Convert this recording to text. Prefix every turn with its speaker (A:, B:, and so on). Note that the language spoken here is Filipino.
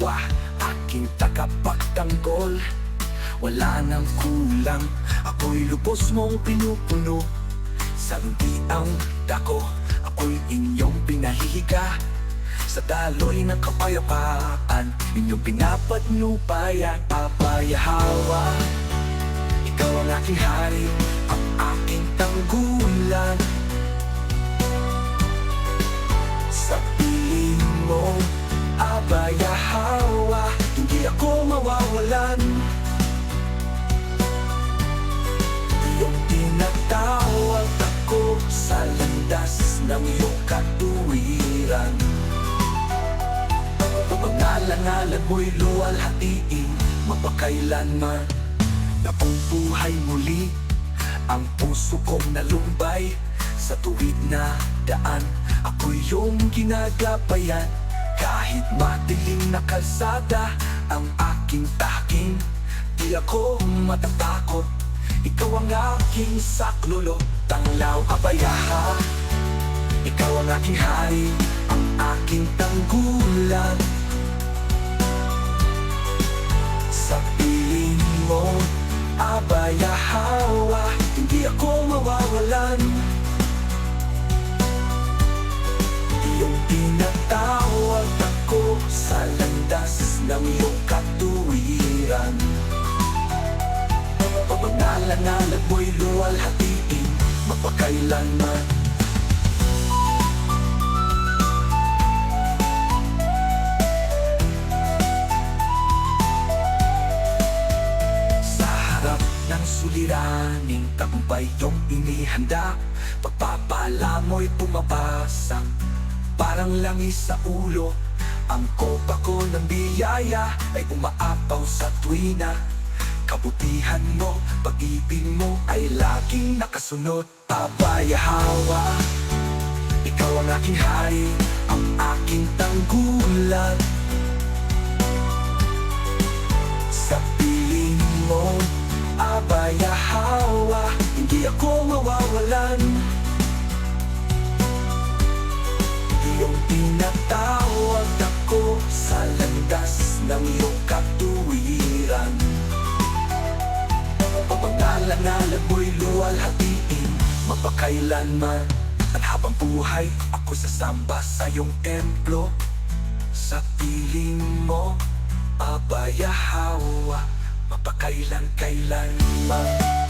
A: kapwa Aking takapagtanggol Wala nang kulang Ako'y lubos mong pinupuno. Sandi ang dako Ako'y inyong pinahihiga. Sa daloy ng kapayapaan Inyong pinapatnupayan Papayahawa. Ikaw ang aking hari Ang aking tanggulan. Sa piling mong abayan ako mawawalan. Iyong tinatawag ako Sa landas ng iyong katuwiran. Papangalan-ngalan mo'y luwalhatiin Mapakailanman Nabubuhay muli Ang puso kong nalumbay. Sa tuwid na daan Ako'y iyong ginagabayan Kahit madilim na kalsada Ang aking taking Di ako matatakot. Ikaw ang aking saklolo. Tanglaw abayaha. Ikaw ang aking hari. Ang aking tanggulan. Sa piling mo Abayahawa. Hindi ako mawawalan Papangalan-ngalan mo'y luwalhatiin Mapakailanman. Sa harap ng suliraning tagumpay yung inihanda Pagpapala mo'y pumapasang Parang langis sa ulo Ang kopa ko ng biyaya Ay umaapaw sa tuwina Kabutihan mo, pag-ibig mo Ay laging nakasunod. Pabayahawa Ikaw ang aking hari Ang aking tanggulan Papangalan-ngalan mo'y luwalhatiin. Mapakailanman At habang buhay Ako sasamba sa iyong templo. Sa piling mo Abayahawa Mapakailan-kailanman